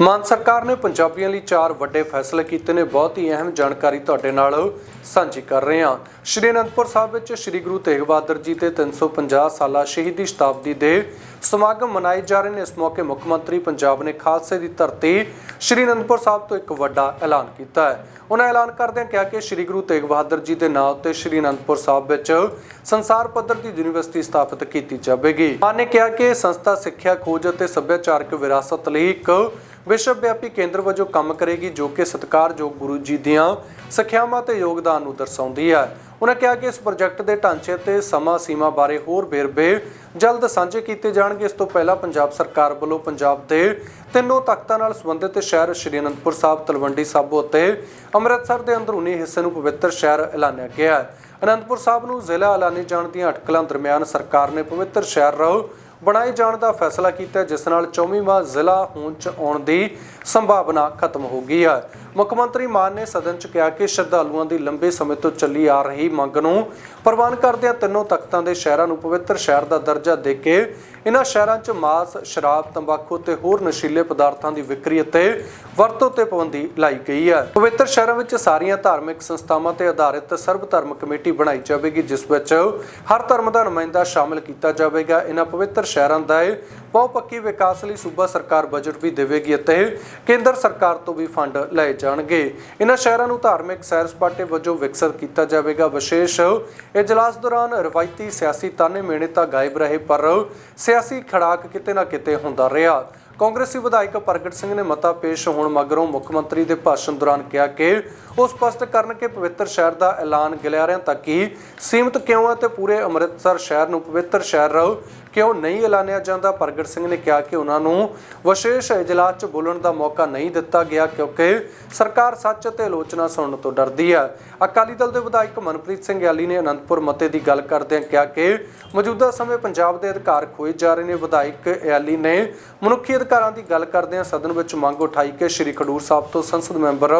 ਮਾਨ ਸਰਕਾਰ ਨੇ ਪੰਜਾਬੀਆਂ ਲਈ ਚਾਰ ਵੱਡੇ ਫੈਸਲੇ ਕੀਤੇ ਨੇ। ਬਹੁਤ ਹੀ ਅਹਿਮ ਜਾਣਕਾਰੀ ਤੁਹਾਡੇ ਨਾਲ ਸਾਂਝੀ ਕਰ ਰਹੇ ਹਾਂ। ਸ਼੍ਰੀ ਅਨੰਦਪੁਰ ਸਾਹਿਬ ਵਿੱਚ ਸ਼੍ਰੀ ਗੁਰੂ ਤੇਗ ਬਹਾਦਰ ਜੀ ਦੇ 350 ਸਾਲਾ ਸ਼ਹੀਦੀ ਸ਼ਤਾਬਦੀ ਦੇ ਸਮਾਗਮ ਮਨਾਏ ਜਾ ਰਹੇ ਨੇ। ਇਸ ਮੌਕੇ ਮੁੱਖ ਮੰਤਰੀ ਪੰਜਾਬ ਨੇ ਖਾਲਸੇ ਦੀ ਧਰਤੀ ਸ਼੍ਰੀ ਅਨੰਦਪੁਰ ਸਾਹਿਬ ਤੋਂ ਇੱਕ ਵੱਡਾ ਐਲਾਨ ਕੀਤਾ ਹੈ। ਉਹਨਾਂ ਐਲਾਨ ਕਰਦਿਆਂ ਕਿਹਾ ਕਿ ਸ਼੍ਰੀ ਗੁਰੂ ਤੇਗ ਬਹਾਦਰ ਜੀ ਦੇ ਨਾਂ ਉੱਤੇ ਸ਼੍ਰੀ ਅਨੰਦਪੁਰ ਸਾਹਿਬ ਵਿੱਚ ਸੰਸਾਰ ਪੱਧਰ ਦੀ ਯੂਨੀਵਰਸਿਟੀ ਸਥਾਪਿਤ ਕੀਤੀ ਜਾਵੇਗੀ। ਮਾਨ ਨੇ ਕਿਹਾ ਕਿ ਸੰਸਥਾ ਸਿੱਖਿਆ, ਖੋਜ ਅਤੇ ਸੱਭਿਆਚਾਰਕ ਵਿਰਾਸਤ ਲਈ ਇੱਕ ਵਿਸ਼ਵ ਵਿਆਪੀ ਕੇਂਦਰ ਵਜੋਂ ਕੰਮ ਕਰੇਗੀ ਜੋ ਕਿ ਸਤਿਕਾਰਯੋਗ ਗੁਰੂ ਜੀ ਦੀਆਂ ਸਿੱਖਿਆਵਾਂ ਤੇ ਯੋਗਦਾਨ ਨੂੰ ਦਰਸਾਉਂਦੀ ਹੈ। ਉਹਨਾਂ ਕਿਹਾ ਕਿ ਇਸ ਪ੍ਰੋਜੈਕਟ ਦੇ ਢਾਂਚੇ ਤੇ ਸਮਾਂ ਸੀਮਾ ਬਾਰੇ ਹੋਰ ਵੇਰਵੇ ਜਲਦ ਸਾਂਝੇ ਕੀਤੇ ਜਾਣਗੇ। ਇਸ ਤੋਂ ਪਹਿਲਾਂ ਪੰਜਾਬ ਸਰਕਾਰ ਵੱਲੋਂ ਪੰਜਾਬ ਦੇ ਤਿੰਨੋਂ ਤਖਤਾਂ ਨਾਲ ਸੰਬੰਧਿਤ ਸ਼ਹਿਰ ਸ਼੍ਰੀ ਅਨੰਦਪੁਰ ਸਾਹਿਬ, ਤਲਵੰਡੀ ਸਾਬੋ ਅਤੇ ਅੰਮ੍ਰਿਤਸਰ ਦੇ ਅੰਦਰੂਨੀ ਹਿੱਸੇ ਨੂੰ ਪਵਿੱਤਰ ਸ਼ਹਿਰ ਐਲਾਨਿਆ ਗਿਆ ਹੈ। ਅਨੰਦਪੁਰ ਸਾਹਿਬ ਨੂੰ ਜ਼ਿਲ੍ਹਾ ਐਲਾਨੇ ਜਾਣ ਦੀਆਂ ਅਟਕਲਾਂ ਦਰਮਿਆਨ ਸਰਕਾਰ ਨੇ ਪਵਿੱਤਰ ਸ਼ਹਿਰ ਰਹੋ ਬਣਾਏ ਜਾਣ ਦਾ ਫੈਸਲਾ ਕੀਤਾ ਜਿਸ ਨਾਲ 24ਵਾਂ ਜ਼ਿਲ੍ਹਾ ਹੋਂਦ ਚ ਆਉਣ ਦੀ ਸੰਭਾਵਨਾ ਖਤਮ ਹੋ ਗਈ ਹੈ। ਮੁੱਖ ਮੰਤਰੀ ਮਾਨ ਨੇ ਸਦਨ ਚ ਕਿਹਾ ਕਿ ਸ਼ਰਧਾਲੂਆਂ ਦੀ ਲੰਬੇ ਸਮੇਂ ਤੋਂ ਚੱਲੀ ਆ ਰਹੀ ਮੰਗ ਨੂੰ ਪ੍ਰਵਾਨ ਕਰਦਿਆਂ ਤਿੰਨੋਂ ਤਖਤਾਂ ਦੇ ਸ਼ਹਿਰਾਂ ਨੂੰ ਪਵਿੱਤਰ ਸ਼ਹਿਰ ਦਾ ਦਰਜਾ ਦੇ ਕੇ ਇਹਨਾਂ ਸ਼ਹਿਰਾਂ 'ਚ ਮਾਸ, ਸ਼ਰਾਬ, ਤੰਬਾਕੂ ਤੇ ਹੋਰ ਨਸ਼ੀਲੇ ਪਦਾਰਥਾਂ ਦੀ ਵਿਕਰੀ ਅਤੇ ਵਰਤੋਂ ਤੇ ਪਾਬੰਦੀ ਲਾਈ ਗਈ ਹੈ। ਪਵਿੱਤਰ ਸ਼ਹਿਰਾਂ ਵਿੱਚ ਸਾਰੀਆਂ ਧਾਰਮਿਕ ਸੰਸਥਾਵਾਂ ਤੇ ਆਧਾਰਿਤ ਸਰਬ ਧਰਮ ਕਮੇਟੀ ਬਣਾਈ ਜਾਵੇਗੀ ਜਿਸ ਵਿੱਚ ਹਰ ਧਰਮ ਦਾ ਨੁਮਾਇੰਦਾ ਸ਼ਾਮਲ ਕੀਤਾ ਜਾਵੇਗਾ। ਇਹਨਾਂ ਪਵਿੱਤਰ ਸ਼ਹਿਰਾਂ ਦਾ ਇਹ ਬਹੁਪੱਖੀ ਵਿਕਾਸ ਲਈ ਸੂਬਾ ਸਰਕਾਰ ਬਜਟ ਵੀ ਦੇਵੇਗੀ ਅਤੇ ਕੇਂਦਰ ਸਰਕਾਰ ਤੋਂ ਵੀ ਫੰਡ ਲਏ ਜਾਣਗੇ। ਇਹਨਾਂ ਸ਼ਹਿਰਾਂ ਨੂੰ ਧਾਰਮਿਕ ਸੈਰ ਸਪਾਟੇ ਵਜੋਂ ਵਿਕਸਿਤ ਕੀਤਾ ਜਾਵੇਗਾ। ਵਿਸ਼ੇਸ਼ ਇਜਲਾਸ ਦੌਰਾਨ ਰਵਾਇਤੀ ਸਿਆਸੀ ਤਾਨੇ ਮੇਣੇ ਤਾਂ ਗਾਇਬ ਰਹੇ, ਪਰ ਸਿਆਸੀ ਖੜਾਕ ਕਿਤੇ ਨਾ ਕਿਤੇ ਹੁੰਦਾ ਰਿਹਾ। ਕਾਂਗਰਸੀ ਵਿਧਾਇਕ ਪ੍ਰਗਟ ਸਿੰਘ ਨੇ ਮਤਾ ਪੇਸ਼ ਹੋਣ ਮਗਰੋਂ ਮੁੱਖ ਮੰਤਰੀ ਦੇ ਭਾਸ਼ਣ ਦੌਰਾਨ ਕਿਹਾ ਕਿ ਉਹ ਸਪਸ਼ਟ ਕਰਨ ਕਿ ਪਵਿੱਤਰ ਸ਼ਹਿਰ ਦਾ ਐਲਾਨ ਗਲਿਆਰਿਆਂ ਤੱਕ ਹੀ ਸੀਮਿਤ ਕਿਉਂ ਹੈ ਤੇ ਪੂਰੇ ਅੰਮ੍ਰਿਤਸਰ ਸ਼ਹਿਰ ਨੂੰ ਪਵਿੱਤਰ ਸ਼ਹਿਰ ਕਿਉਂ ਨਹੀਂ ਐਲਾਨਿਆ ਜਾਂਦਾ? ਪ੍ਰਗਟ ਸਿੰਘ ਨੇ ਕਿਹਾ ਕਿ ਉਹਨਾਂ ਨੂੰ ਵਿਸ਼ੇਸ਼ ਇਜਲਾਸ 'ਚ ਬੋਲਣ ਦਾ ਮੌਕਾ ਨਹੀਂ ਦਿੱਤਾ ਗਿਆ ਕਿਉਂਕਿ ਸਰਕਾਰ ਸੱਚ ਅਤੇ ਆਲੋਚਨਾ ਸੁਣਨ ਤੋਂ ਡਰਦੀ ਹੈ। ਅਕਾਲੀ ਦਲ ਦੇ ਵਿਧਾਇਕ ਮਨਪ੍ਰੀਤ ਸਿੰਘ ਯਾਲੀ ਨੇ ਅਨੰਦਪੁਰ ਮਤੇ ਦੀ ਗੱਲ ਕਰਦਿਆਂ ਕਿਹਾ ਕਿ ਮੌਜੂਦਾ ਸਮੇਂ ਪੰਜਾਬ ਦੇ ਅਧਿਕਾਰ ਖੋਏ ਜਾ ਰਹੇ ਨੇ। ਵਿਧਾਇਕ ਯਾਲੀ ਨੇ ਮਨੁੱਖੀ ਅਧਿਕਾਰਾਂ ਦੀ ਗੱਲ ਕਰਦਿਆਂ ਸਦਨ ਵਿੱਚ ਮੰਗ ਉਠਾਈ ਕਿ ਸ਼੍ਰੀ ਖਡੂਰ ਸਾਹਿਬ ਤੋਂ ਸੰਸਦ ਮੈਂਬਰ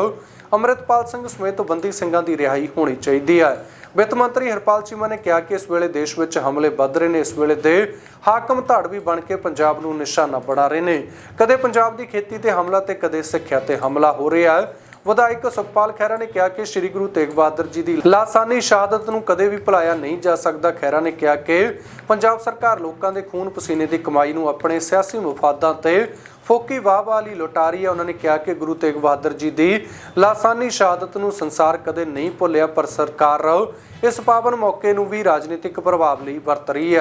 ਅੰਮ੍ਰਿਤਪਾਲ ਸਿੰਘ ਸਮੇਤ ਬੰਦੀ ਸਿੰਘਾਂ ਦੀ ਰਿਹਾਈ ਹੋਣੀ ਚਾਹੀਦੀ ਹੈ। ਵਿੱਤ ਮੰਤਰੀ ਹਰਪਾਲ ਚੀਮਾ ਨੇ ਕਿਹਾ ਕਿ ਇਸ ਵੇਲੇ ਦੇਸ਼ ਵਿੱਚ ਹਮਲੇ ਵੱਧ ਰਹੇ ਨੇ। ਇਸ ਵੇਲੇ ਦੇ ਹਾਕਮ ਧੜ ਵੀ ਬਣ ਕੇ ਪੰਜਾਬ ਨੂੰ ਨਿਸ਼ਾਨਾ ਬਣਾ ਰਹੇ ਨੇ। ਕਦੇ ਪੰਜਾਬ ਦੀ ਖੇਤੀ ਤੇ ਹਮਲਾ ਤੇ ਕਦੇ ਸਿੱਖਿਆ ਤੇ ਹਮਲਾ ਹੋ ਰਿਹਾ ਹੈ। ਵਿਧਾਇਕ ਸੁਖਪਾਲ ਖਹਿਰਾ ਨੇ ਕਿਹਾ ਕਿ ਸ੍ਰੀ ਗੁਰੂ ਤੇਗ ਬਹਾਦਰ ਜੀ ਦੀ ਲਾਸਾਨੀ ਸ਼ਹਾਦਤ ਨੂੰ ਕਦੇ ਵੀ ਭੁਲਾਇਆ ਨਹੀਂ ਜਾ ਸਕਦਾ। ਖਹਿਰਾ ਨੇ ਕਿਹਾ ਕਿ ਪੰਜਾਬ ਸਰਕਾਰ ਲੋਕਾਂ ਦੇ ਖੂਨ ਪਸੀਨੇ ਦੀ ਕਮਾਈ ਨੂੰ, ਆਪਣੇ ਸਿਆਸੀ ਮਫਾਦਾਂ ਤੇ ਫੋਕੀ ਵਾਹ ਵਾਲੀ ਲੁਟਾਰੀ ਹੈ ਉਹਨਾਂ ਨੇ ਕਿਹਾ ਕਿ ਗੁਰੂ ਤੇਗ ਬਹਾਦਰ ਜੀ ਦੀ ਲਾਸਾਨੀ ਸ਼ਹਾਦਤ ਨੂੰ ਸੰਸਾਰ ਕਦੇ ਨਹੀਂ ਭੁੱਲਿਆ, ਪਰ ਸਰਕਾਰ ਇਸ ਪਾਵਨ ਮੌਕੇ ਨੂੰ ਵੀ ਰਾਜਨੀਤਿਕ ਪ੍ਰਭਾਵ ਲਈ ਵਰਤ ਰਹੀ ਹੈ